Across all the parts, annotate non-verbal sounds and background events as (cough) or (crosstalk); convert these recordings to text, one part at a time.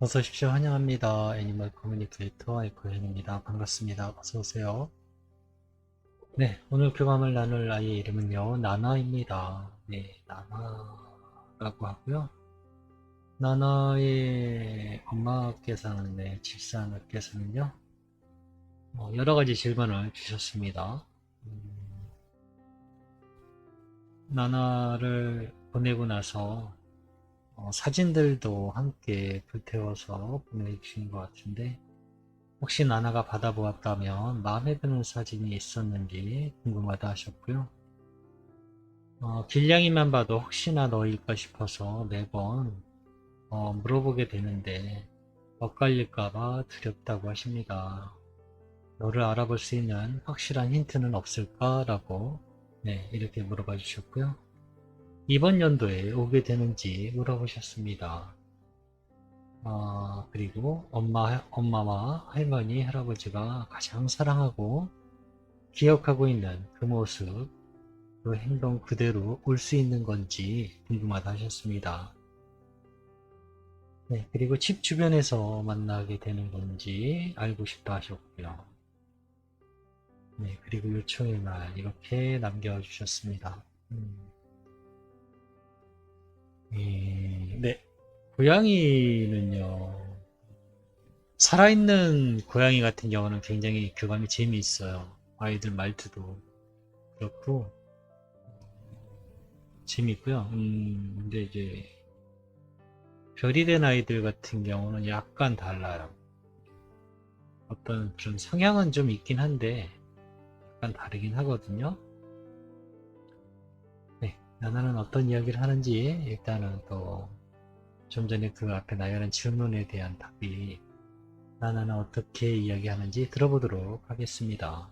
어서 오십시오. 환영합니다. 애니멀 커뮤니케이터 에코현입니다. 반갑습니다. 어서 오세요. 네, 오늘 교감을 나눌 아이의 이름은요, 나나입니다. 네, 나나라고 하고요. 나나의 엄마께서는, 네, 집사님께서는요, 어, 여러 가지 질문을 주셨습니다. 음, 나나를 보내고 나서 어, 사진들도 함께 불태워서 보내주신 것 같은데 혹시 나나가 받아보았다면 마음에 드는 사진이 있었는지 궁금하다 하셨고요. 어, 길냥이만 봐도 혹시나 너일까 싶어서 매번 어, 물어보게 되는데 엇갈릴까봐 두렵다고 하십니다. 너를 알아볼 수 있는 확실한 힌트는 없을까라고 네, 이렇게 물어봐 주셨고요. 이번 연도에 오게 되는지 물어보셨습니다. 아, 그리고 엄마, 엄마와 할머니, 할아버지가 가장 사랑하고 기억하고 있는 그 모습, 그 행동 그대로 올 수 있는 건지 궁금하다 하셨습니다. 네, 그리고 집 주변에서 만나게 되는 건지 알고 싶다 하셨고요. 네, 그리고 요청의 말 이렇게 남겨주셨습니다. 음. 예, 네. 고양이는요, 살아있는 고양이 같은 경우는 굉장히 교감이 재미있어요. 아이들 말투도 그렇고, 재미있고요. 음, 근데 이제, 별이 된 아이들 같은 경우는 약간 달라요. 어떤 그런 성향은 좀 있긴 한데, 약간 다르긴 하거든요. 나나는 어떤 이야기를 하는지 일단은 또 좀 전에 그 앞에 나열한 질문에 대한 답이 나나는 어떻게 이야기하는지 들어보도록 하겠습니다.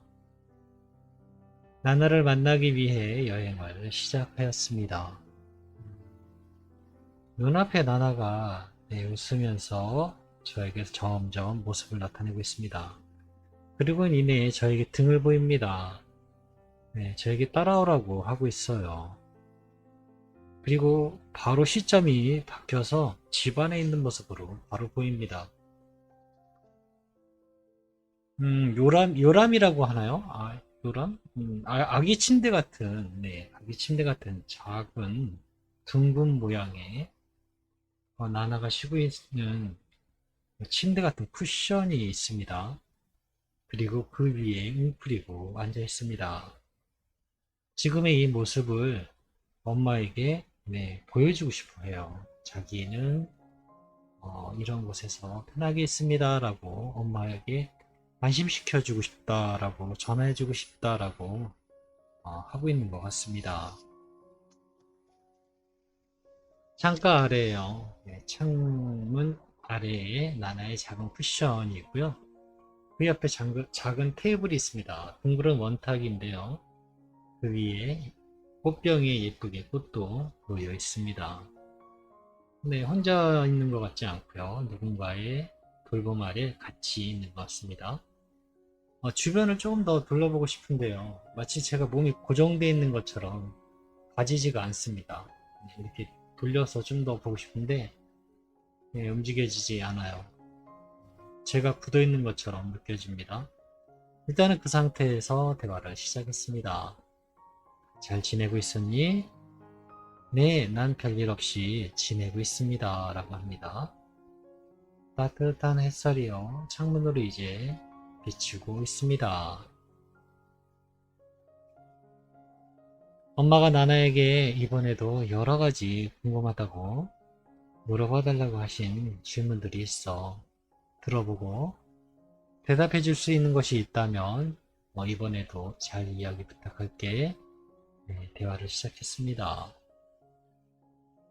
나나를 만나기 위해 여행을 시작하였습니다. 눈앞에 나나가 네, 웃으면서 저에게 점점 모습을 나타내고 있습니다. 그리고 이내 저에게 등을 보입니다. 네, 저에게 따라오라고 하고 있어요. 그리고 바로 시점이 바뀌어서 집 안에 있는 모습으로 바로 보입니다. 음, 요람, 요람이라고 하나요? 아, 요람? 음, 아, 기 침대 같은, 네, 아기 침대 같은 작은 둥근 모양의 어, 나나가 쉬고 있는 침대 같은 쿠션이 있습니다. 그리고 그 위에 웅크리고 앉아 있습니다. 지금의 이 모습을 엄마에게 네, 보여주고 싶어 해요. 자기는 어, 이런 곳에서 편하게 있습니다. 라고 엄마에게 안심시켜주고 싶다라고 전화해주고 싶다라고 어, 하고 있는 것 같습니다. 창가 아래에요. 네, 창문 아래에 나나의 작은 쿠션이 있고요. 그 옆에 작은, 작은 테이블이 있습니다. 둥그런 원탁인데요. 그 위에 꽃병에 예쁘게 꽃도 놓여 있습니다. 네, 혼자 있는 것 같지 않고요. 누군가의 돌봄 아래 같이 있는 것 같습니다. 어, 주변을 조금 더 둘러보고 싶은데요. 마치 제가 몸이 고정되어 있는 것처럼 가지지가 않습니다. 네, 이렇게 돌려서 좀 더 보고 싶은데 네, 움직여지지 않아요. 제가 굳어 있는 것처럼 느껴집니다. 일단은 그 상태에서 대화를 시작했습니다. 잘 지내고 있었니? 네, 난 별일 없이 지내고 있습니다. 라고 합니다. 따뜻한 햇살이요. 창문으로 이제 비추고 있습니다. 엄마가 나나에게 이번에도 여러 가지 궁금하다고 물어봐 달라고 하신 질문들이 있어 들어보고 대답해 줄 수 있는 것이 있다면 뭐 이번에도 잘 이야기 부탁할게. 네, 대화를 시작했습니다.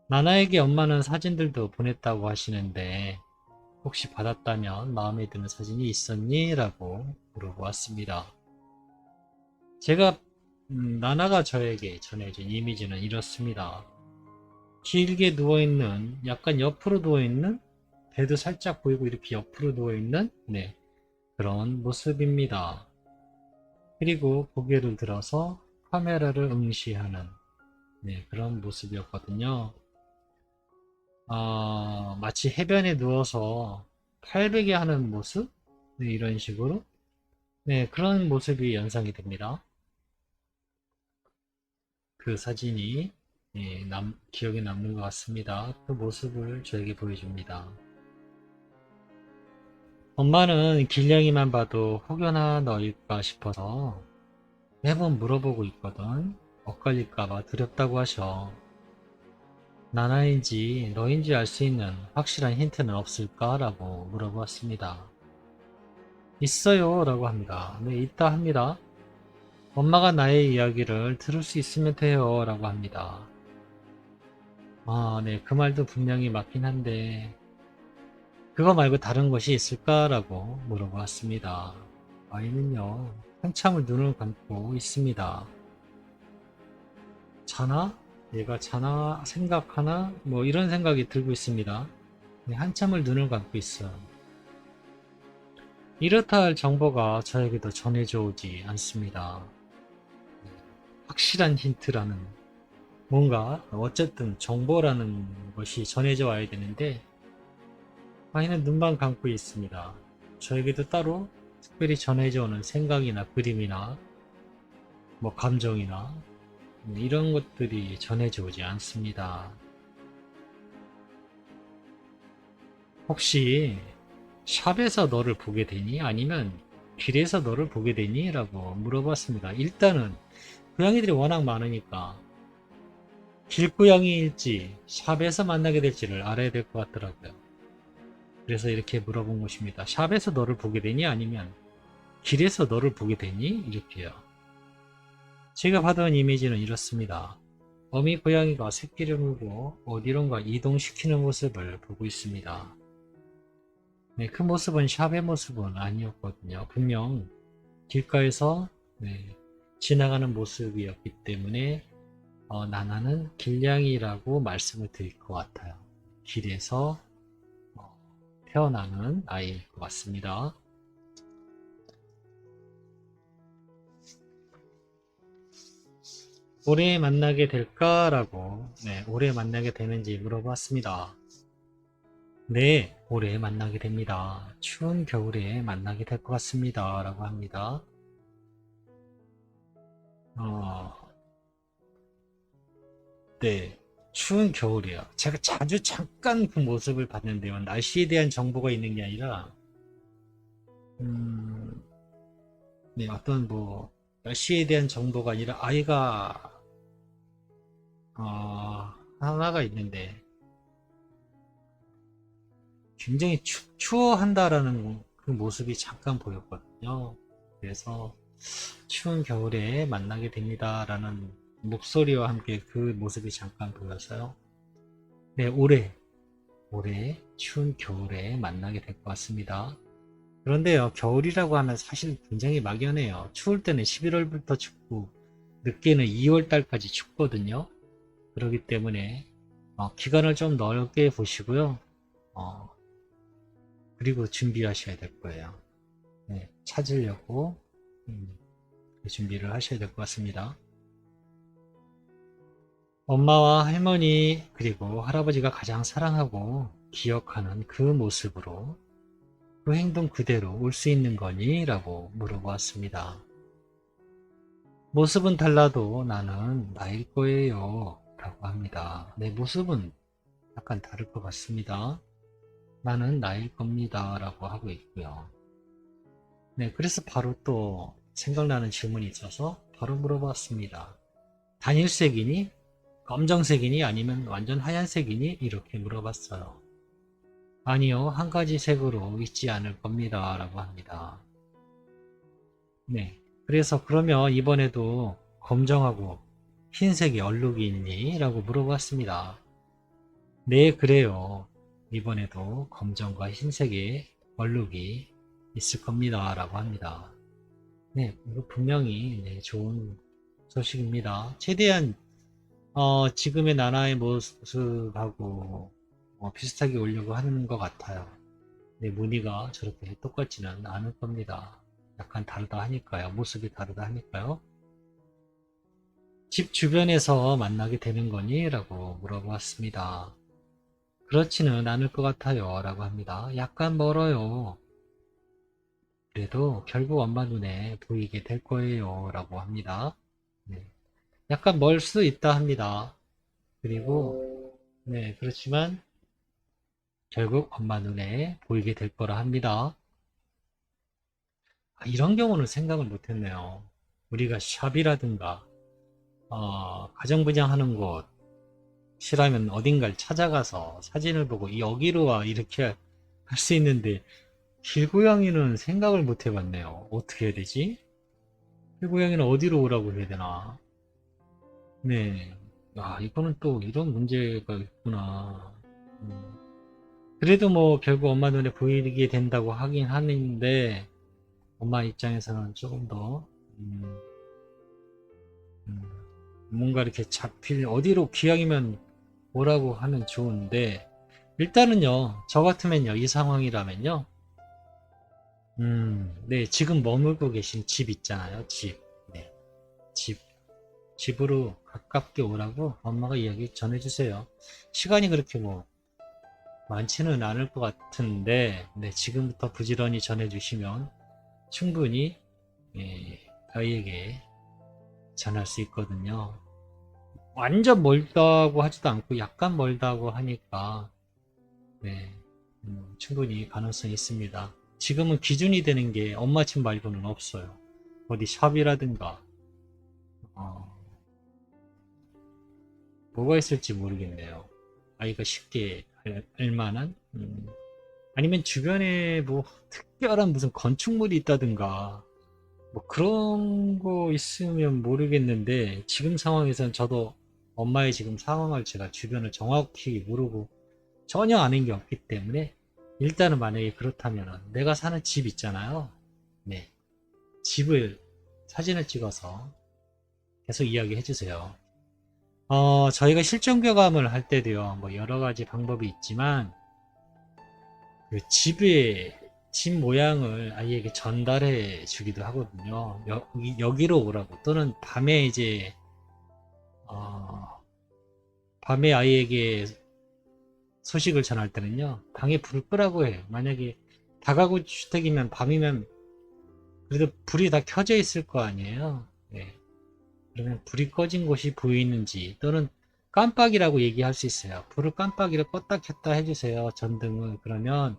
나나에게 엄마는 사진들도 보냈다고 하시는데 혹시 받았다면 마음에 드는 사진이 있었니? 라고 물어보았습니다. 제가 음, 나나가 저에게 전해준 이미지는 이렇습니다. 길게 누워있는 약간 옆으로 누워있는 배도 살짝 보이고 이렇게 옆으로 누워있는 네, 그런 모습입니다. 그리고 고개를 들어서 카메라를 응시하는 네, 그런 모습이었거든요. 어, 마치 해변에 누워서 팔베개 하는 모습? 네, 이런 식으로. 네, 그런 모습이 연상이 됩니다. 그 사진이 예, 남, 기억에 남는 것 같습니다. 그 모습을 저에게 보여줍니다. 엄마는 길냥이만 봐도 혹여나 너일까 싶어서 매번 물어보고 있거든. 엇갈릴까봐 두렵다고 하셔. 나나인지 너인지 알 수 있는 확실한 힌트는 없을까? 라고 물어보았습니다. 있어요. 라고 합니다. 네, 있다 합니다. 엄마가 나의 이야기를 들을 수 있으면 돼요. 라고 합니다. 아, 네, 그 말도 분명히 맞긴 한데, 그거 말고 다른 것이 있을까 라고 물어보았습니다. 아이는요, 한참을 눈을 감고 있습니다. 자나? 얘가 자나? 생각하나? 뭐 이런 생각이 들고 있습니다. 네, 한참을 눈을 감고 있어요. 이렇다 할 정보가 저에게도 전해져 오지 않습니다. 확실한 힌트라는 뭔가 어쨌든 정보라는 것이 전해져 와야 되는데 아이는 눈만 감고 있습니다. 저에게도 따로 특별히 전해져 오는 생각이나 그림이나 뭐 감정이나 이런 것들이 전해져 오지 않습니다. 혹시 샵에서 너를 보게 되니? 아니면 길에서 너를 보게 되니? 라고 물어봤습니다. 일단은 고양이들이 워낙 많으니까 길고양이일지 샵에서 만나게 될지를 알아야 될 것 같더라고요. 그래서 이렇게 물어본 것입니다. 샵에서 너를 보게 되니? 아니면 길에서 너를 보게 되니? 이렇게요. 제가 받은 이미지는 이렇습니다. 어미 고양이가 새끼를 물고 어디론가 이동시키는 모습을 보고 있습니다. 네, 그 모습은 샵의 모습은 아니었거든요. 분명 길가에서 네, 지나가는 모습이었기 때문에 어, 나나는 길냥이라고 말씀을 드릴 것 같아요. 길에서 어, 태어나는 아이일 것 같습니다. 올해 만나게 될까라고 네, 올해 만나게 되는지 물어봤습니다. 네, 올해 만나게 됩니다. 추운 겨울에 만나게 될 것 같습니다. 라고 합니다. 어, 네, 추운 겨울이요. 제가 자주 잠깐 그 모습을 봤는데요. 날씨에 대한 정보가 있는 게 아니라, 음, 네, 어떤 뭐, 날씨에 대한 정보가 아니라 아이가, 어, 하나가 있는데, 굉장히 추, 추워한다라는 그 모습이 잠깐 보였거든요. 그래서 추운 겨울에 만나게 됩니다라는 목소리와 함께 그 모습이 잠깐 보여서요. 네, 올해, 올해 추운 겨울에 만나게 될 것 같습니다. 그런데요, 겨울이라고 하면 사실 굉장히 막연해요. 추울 때는 11월부터 춥고, 늦게는 2월 달까지 춥거든요. 그렇기 때문에, 어, 기간을 좀 넓게 보시고요. 어, 그리고 준비하셔야 될 거예요. 네, 찾으려고 음, 준비를 하셔야 될 것 같습니다. 엄마와 할머니 그리고 할아버지가 가장 사랑하고 기억하는 그 모습으로 그 행동 그대로 올 수 있는 거니? 라고 물어보았습니다. 모습은 달라도 나는 나일 거예요. 라고 합니다. 내 모습은 약간 다를 것 같습니다. 나는 나일 겁니다. 라고 하고 있고요. 네, 그래서 바로 또 생각나는 질문이 있어서 바로 물어봤습니다. 단일색이니? 검정색이니? 아니면 완전 하얀색이니? 이렇게 물어봤어요. 아니요, 한 가지 색으로 있지 않을 겁니다. 라고 합니다. 네. 그래서 그러면 이번에도 검정하고 흰색이 얼룩이 있니? 라고 물어봤습니다. 네, 그래요. 이번에도 검정과 흰색의 얼룩이 있을 겁니다. 라고 합니다. 네, 이거 분명히 네, 좋은 소식입니다. 최대한 어, 지금의 나라의 모습하고 어, 비슷하게 오려고 하는 것 같아요. 네, 무늬가 저렇게 똑같지는 않을 겁니다. 약간 다르다 하니까요. 모습이 다르다 하니까요. 집 주변에서 만나게 되는 거니? 라고 물어보았습니다. 그렇지는 않을 것 같아요. 라고 합니다. 약간 멀어요. 그래도 결국 엄마 눈에 보이게 될 거예요. 라고 합니다. 네. 약간 멀 수 있다 합니다. 그리고, 네, 그렇지만, 결국 엄마 눈에 보이게 될 거라 합니다. 아, 이런 경우는 생각을 못 했네요. 우리가 샵이라든가, 어, 가정부장 하는 곳, 싫으면 어딘가를 찾아가서 사진을 보고 여기로 와 이렇게 (laughs) 할 수 있는데 길고양이는 생각을 못 해봤네요. 어떻게 해야 되지? 길고양이는 어디로 오라고 해야 되나? 네. 아, 이거는 또 이런 문제가 있구나. 음. 그래도 뭐 결국 엄마 눈에 보이게 된다고 하긴 하는데 엄마 입장에서는 조금 더 음, 음, 뭔가 이렇게 잡힐 어디로 기왕이면 오라고 하면 좋은데 일단은요 저 같으면요 이 상황이라면요. 음, 네 지금 머물고 계신 집 있잖아요 집, 네, 집. 집으로 가깝게 오라고 엄마가 이야기 전해주세요. 시간이 그렇게 뭐 많지는 않을 것 같은데 네, 지금부터 부지런히 전해주시면 충분히 예, 아이에게 전할 수 있거든요. 완전 멀다고 하지도 않고 약간 멀다고 하니까 네, 음, 충분히 가능성이 있습니다. 지금은 기준이 되는 게 엄마 집 말고는 없어요. 어디 샵이라든가 어, 뭐가 있을지 모르겠네요. 아이가 쉽게 알, 알만한 음, 아니면 주변에 뭐 특별한 무슨 건축물이 있다든가 뭐 그런 거 있으면 모르겠는데 지금 상황에서는 저도 엄마의 지금 상황을 제가 주변을 정확히 모르고 전혀 아는 게 없기 때문에 일단은 만약에 그렇다면 내가 사는 집 있잖아요. 네. 집을 사진을 찍어서 계속 이야기해 주세요. 어, 저희가 실전 교감을 할 때도요. 뭐 여러 가지 방법이 있지만 그 집의 집 모양을 아이에게 전달해 주기도 하거든요. 여기, 여기로 오라고 또는 밤에 이제 어, 밤에 아이에게 소식을 전할 때는요 방에 불 끄라고 해요. 만약에 다가구 주택이면 밤이면 그래도 불이 다 켜져 있을 거 아니에요. 네. 그러면 불이 꺼진 곳이 보이는지 또는 깜빡이라고 얘기할 수 있어요. 불을 깜빡이를 껐다 켰다 해주세요. 전등을 그러면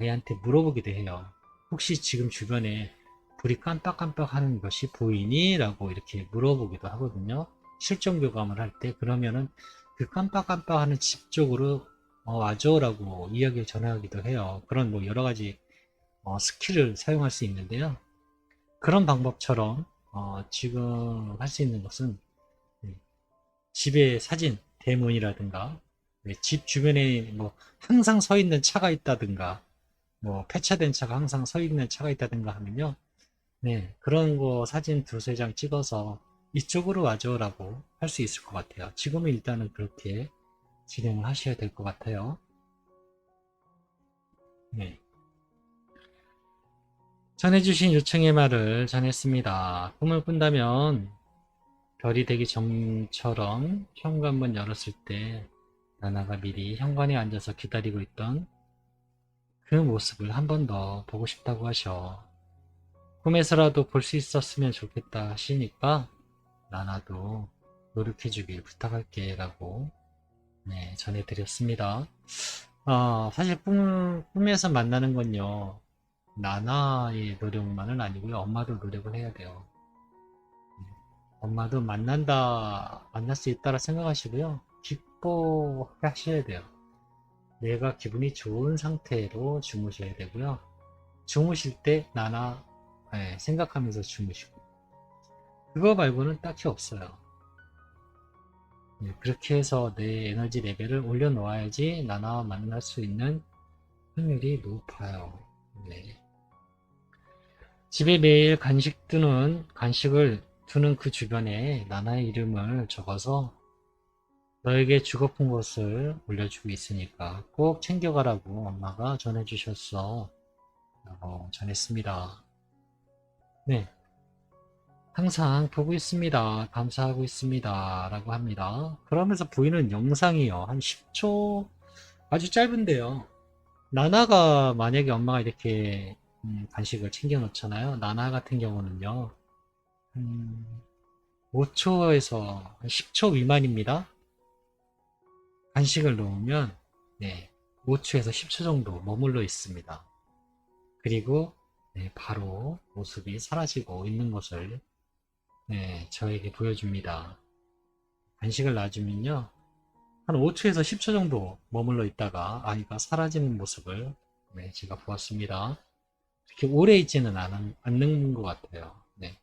아이한테 물어보기도 해요. 혹시 지금 주변에 불이 깜빡깜빡 하는 것이 보이니? 라고 이렇게 물어보기도 하거든요. 실전 교감을 할 때 그러면은 그 깜빡깜빡 하는 집 쪽으로 어, 와줘 라고 이야기를 전하기도 해요. 그런 뭐 여러 가지 어, 스킬을 사용할 수 있는데요. 그런 방법처럼 어, 지금 할 수 있는 것은 네, 집의 사진, 대문이라든가 네, 집 주변에 뭐 항상 서 있는 차가 있다든가 뭐 폐차된 차가 항상 서 있는 차가 있다든가 하면요. 네, 그런 거 사진 두세 장 찍어서 이쪽으로 와줘 라고 할 수 있을 것 같아요. 지금은 일단은 그렇게 진행을 하셔야 될 것 같아요. 네. 전해주신 요청의 말을 전했습니다. 꿈을 꾼다면 별이 되기 전처럼 현관문 열었을 때 나나가 미리 현관에 앉아서 기다리고 있던 그 모습을 한 번 더 보고 싶다고 하셔. 꿈에서라도 볼 수 있었으면 좋겠다 하시니까 나나도 노력해주길 부탁할게 라고 네, 전해드렸습니다. 어, 사실 꿈, 꿈에서 만나는 건요 나나의 노력만은 아니고요 엄마도 노력을 해야 돼요. 네, 엄마도 만난다 만날 수 있다라 생각하시고요 기뻐하셔야 돼요. 내가 기분이 좋은 상태로 주무셔야 되고요. 주무실 때 나나 네, 생각하면서 주무시고 그거 말고는 딱히 없어요. 네, 그렇게 해서 내 에너지 레벨을 올려놓아야지 나나와 만날 수 있는 확률이 높아요. 네. 집에 매일 간식 두는 간식을 두는 그 주변에 나나의 이름을 적어서 너에게 주고픈 것을 올려주고 있으니까 꼭 챙겨가라고 엄마가 전해주셨어. 라고 전했습니다. 네. 항상 보고 있습니다. 감사하고 있습니다. 라고 합니다. 그러면서 보이는 영상이요. 한 10초 아주 짧은데요. 나나가 만약에 엄마가 이렇게 음, 간식을 챙겨 놓잖아요. 나나 같은 경우는요. 음, 5초에서 10초 미만입니다. 간식을 놓으면 네, 5초에서 10초 정도 머물러 있습니다. 그리고 네, 바로 모습이 사라지고 있는 것을 네, 저에게 보여줍니다. 간식을 놔주면요. 한 5초에서 10초 정도 머물러 있다가 아이가 사라지는 모습을 네, 제가 보았습니다. 그렇게 오래 있지는 않은, 않는 것 같아요. 네.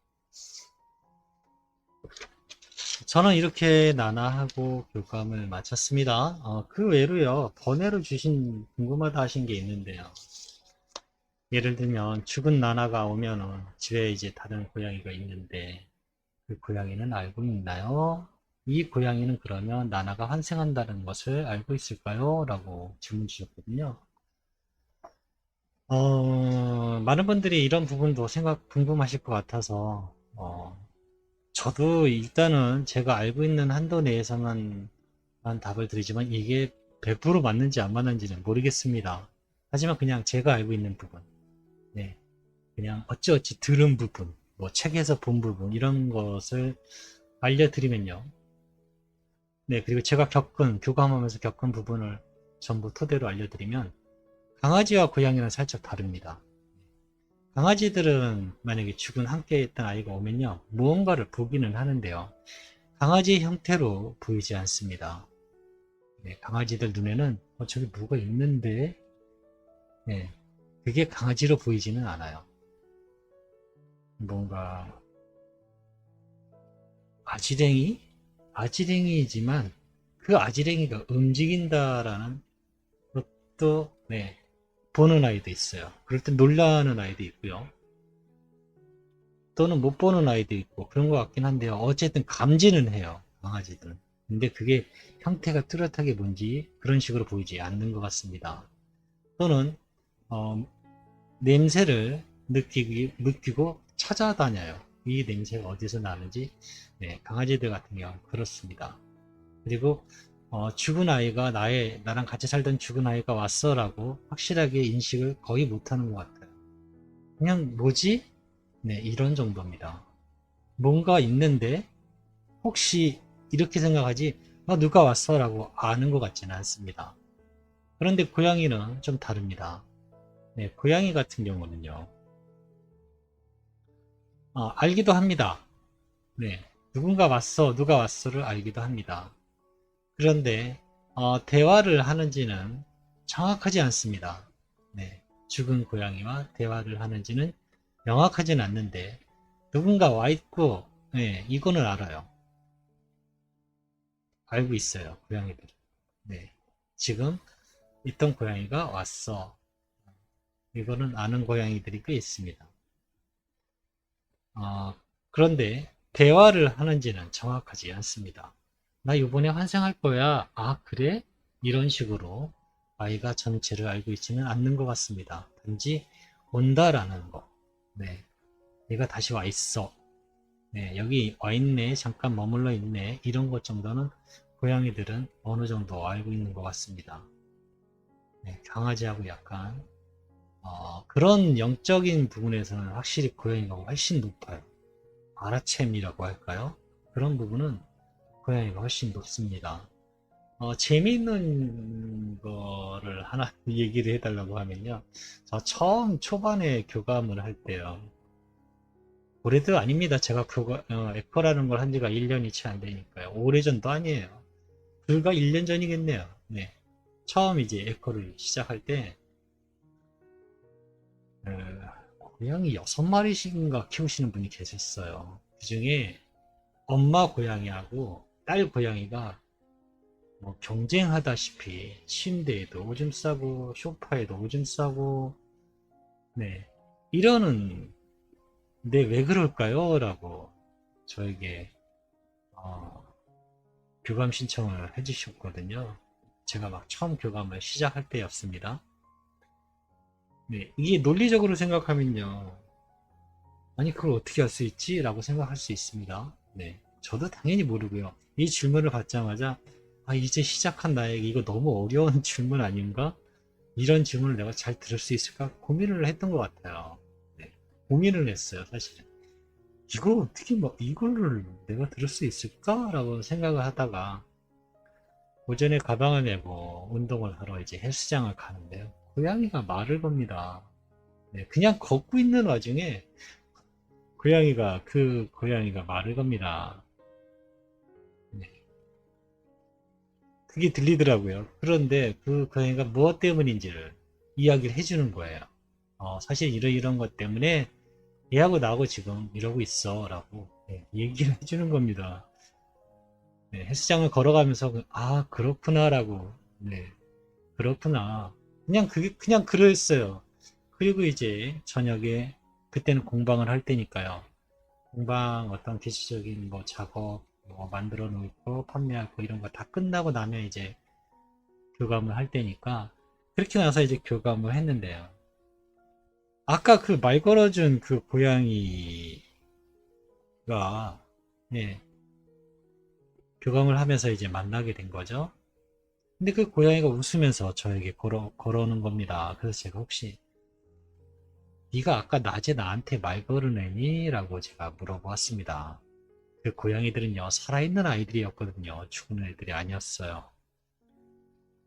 저는 이렇게 나나하고 교감을 마쳤습니다. 어, 그 외로요, 번외로 주신 궁금하다 하신 게 있는데요. 예를 들면 죽은 나나가 오면은 집에 이제 다른 고양이가 있는데 그 고양이는 알고 있나요? 이 고양이는 그러면 나나가 환생한다는 것을 알고 있을까요? 라고 질문 주셨거든요. 어, 많은 분들이 이런 부분도 생각 궁금하실 것 같아서 어, 저도 일단은 제가 알고 있는 한도 내에서만 만 답을 드리지만 이게 100% 맞는지 안 맞는지는 모르겠습니다. 하지만 그냥 제가 알고 있는 부분, 네, 그냥 어찌어찌 들은 부분, 뭐 책에서 본 부분 이런 것을 알려드리면요. 네, 그리고 제가 겪은 교감하면서 겪은 부분을 전부 토대로 알려드리면 강아지와 고양이는 살짝 다릅니다. 강아지들은 만약에 죽은 함께 있던 아이가 오면요. 무언가를 보기는 하는데요. 강아지 형태로 보이지 않습니다. 네, 강아지들 눈에는 어, 저기 뭐가 있는데 네, 그게 강아지로 보이지는 않아요. 뭔가 아지랭이? 아지랭이지만 그 아지랭이가 움직인다라는 것도 네, 보는 아이도 있어요. 그럴 때 놀라는 아이도 있고요. 또는 못 보는 아이도 있고 그런 것 같긴 한데요. 어쨌든 감지는 해요. 강아지들은. 근데 그게 형태가 뚜렷하게 뭔지 그런 식으로 보이지 않는 것 같습니다. 또는 어, 냄새를 느끼기, 느끼고 찾아다녀요. 이 냄새가 어디서 나는지 네, 강아지들 같은 경우는 그렇습니다. 그리고 어, 죽은 아이가 나의 나랑 같이 살던 죽은 아이가 왔어라고 확실하게 인식을 거의 못하는 것 같아요. 그냥 뭐지? 네 이런 정도입니다. 뭔가 있는데 혹시 이렇게 생각하지 아, 누가 왔어라고 아는 것 같지는 않습니다. 그런데 고양이는 좀 다릅니다. 네, 고양이 같은 경우는요. 어, 알기도 합니다. 네, 누군가 왔어, 누가 왔어를 알기도 합니다. 그런데 어, 대화를 하는지는 정확하지 않습니다. 네, 죽은 고양이와 대화를 하는지는 명확하지는 않는데 누군가 와 있고 네, 이거는 알아요. 알고 있어요, 고양이들. 네, 지금 있던 고양이가 왔어. 이거는 아는 고양이들이 꽤 있습니다. 어, 그런데 대화를 하는지는 정확하지 않습니다. 나 이번에 환생할 거야. 아, 그래? 이런 식으로 아이가 전체를 알고 있지는 않는 것 같습니다. 단지 온다라는 거. 네. 얘가 다시 와 있어. 네, 여기 와 있네. 잠깐 머물러 있네. 이런 것 정도는 고양이들은 어느 정도 알고 있는 것 같습니다. 네, 강아지하고 약간 어, 그런 영적인 부분에서는 확실히 고양이가 훨씬 높아요. 아라챔이라고 할까요? 그런 부분은 고양이가 훨씬 높습니다. 어, 재미있는 거를 하나 (laughs) 얘기를 해달라고 하면요. 저 처음 초반에 교감을 할 때요. 올해도 아닙니다. 제가 교가, 어, 에코라는 걸 한 지가 1년이 채 안 되니까요. 오래전도 아니에요. 불과 1년 전이겠네요. 네. 처음 이제 에코를 시작할 때, 어, 고양이 6마리씩인가 키우시는 분이 계셨어요. 그 중에 엄마 고양이하고 딸 고양이가 뭐 경쟁하다시피 침대에도 오줌 싸고 소파에도 오줌 싸고 네 이러는 근데 왜 그럴까요? 라고 저에게 어, 교감 신청을 해주셨거든요. 제가 막 처음 교감을 시작할 때였습니다. 네, 이게 논리적으로 생각하면요. 아니, 그걸 어떻게 할 수 있지? 라고 생각할 수 있습니다. 네, 저도 당연히 모르고요. 이 질문을 받자마자 아, 이제 시작한 나에게 이거 너무 어려운 (laughs) 질문 아닌가? 이런 질문을 내가 잘 들을 수 있을까? 고민을 했던 것 같아요. 네, 고민을 했어요, 사실은. 이거 어떻게 막, 이거를 내가 들을 수 있을까? 라고 생각을 하다가, 오전에 가방을 메고 운동을 하러 이제 헬스장을 가는데요. 고양이가 말을 겁니다. 네, 그냥 걷고 있는 와중에, 고양이가, 그 고양이가 말을 겁니다. 네. 그게 들리더라고요. 그런데 그 고양이가 무엇 때문인지를 이야기를 해주는 거예요. 어, 사실 이런 이런 것 때문에 얘하고 나하고 지금 이러고 있어 라고 네, 얘기를 (laughs) 해주는 겁니다. 네, 헬스장을 걸어가면서 그- 아 그렇구나 라고 네 그렇구나 그냥 그게 그냥 그랬어요. 그리고 이제 저녁에 그때는 공방을 할 때니까요. 공방 어떤 기술적인 뭐 작업 뭐 만들어 놓고 판매하고 이런 거 다 끝나고 나면 이제 교감을 할 때니까 그렇게 나서 이제 교감을 했는데요. 아까 그 말 걸어준 그 고양이가 예 교감을 하면서 이제 만나게 된 거죠. 근데 그 고양이가 웃으면서 저에게 걸어 걸어오는 겁니다. 그래서 제가 혹시 네가 아까 낮에 나한테 말 걸으내니? 라고 제가 물어보았습니다. 그 고양이들은요, 살아있는 아이들이었거든요. 죽은 애들이 아니었어요.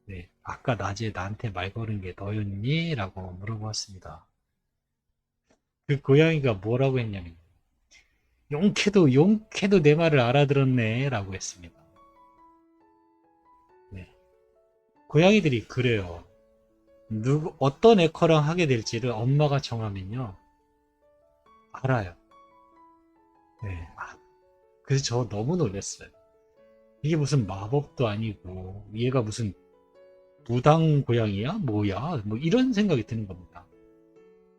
네, 아까 낮에 나한테 말 걸은 게 너였니? 라고 물어보았습니다. 그 고양이가 뭐라고 했냐면, 용케도, 용케도 내 말을 알아들었네. 라고 했습니다. 고양이들이 그래요. 누구, 어떤 에커랑 하게 될지를 엄마가 정하면요. 알아요. 네. 아, 그래서 저 너무 놀랐어요. 이게 무슨 마법도 아니고, 얘가 무슨 무당 고양이야? 뭐야? 뭐 이런 생각이 드는 겁니다.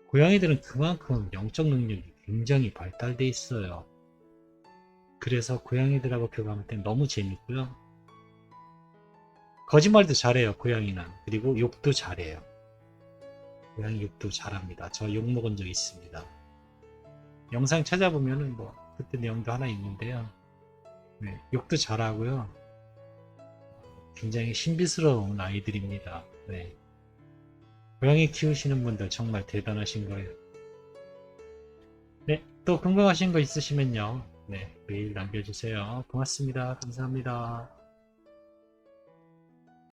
고양이들은 그만큼 영적 능력이 굉장히 발달돼 있어요. 그래서 고양이들하고 교감할 때 너무 재밌고요. 거짓말도 잘해요, 고양이는. 그리고 욕도 잘해요. 고양이 욕도 잘합니다. 저 욕 먹은 적 있습니다. 영상 찾아보면은 뭐, 그때 내용도 하나 있는데요. 네, 욕도 잘하고요. 굉장히 신비스러운 아이들입니다. 네. 고양이 키우시는 분들 정말 대단하신 거예요. 네, 또 궁금하신 거 있으시면요. 네, 메일 남겨주세요. 고맙습니다. 감사합니다.